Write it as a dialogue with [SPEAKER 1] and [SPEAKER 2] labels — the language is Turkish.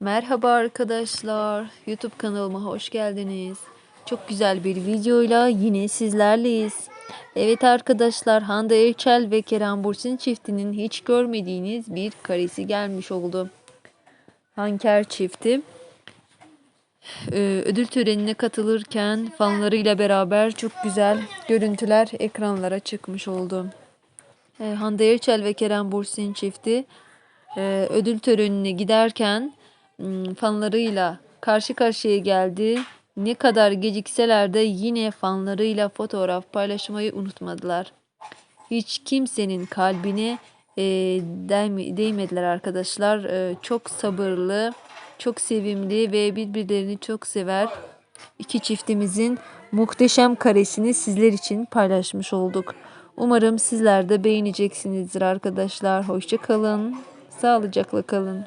[SPEAKER 1] Merhaba arkadaşlar. YouTube kanalıma hoş geldiniz. Çok güzel bir videoyla yine sizlerleyiz. Evet arkadaşlar Hande Erçel ve Kerem Bursin çiftinin hiç görmediğiniz bir karesi gelmiş oldu. Hanker çifti e, ödül törenine katılırken fanlarıyla beraber çok güzel görüntüler ekranlara çıkmış oldu. E, Hande Erçel ve Kerem Bursin çifti e, ödül törenine giderken fanlarıyla karşı karşıya geldi. Ne kadar gecikseler de yine fanlarıyla fotoğraf paylaşmayı unutmadılar. Hiç kimsenin kalbine e, değme- değmediler arkadaşlar. E, çok sabırlı, çok sevimli ve birbirlerini çok sever. İki çiftimizin muhteşem karesini sizler için paylaşmış olduk. Umarım sizler de beğeneceksinizdir arkadaşlar. Hoşça kalın. Sağlıcakla kalın.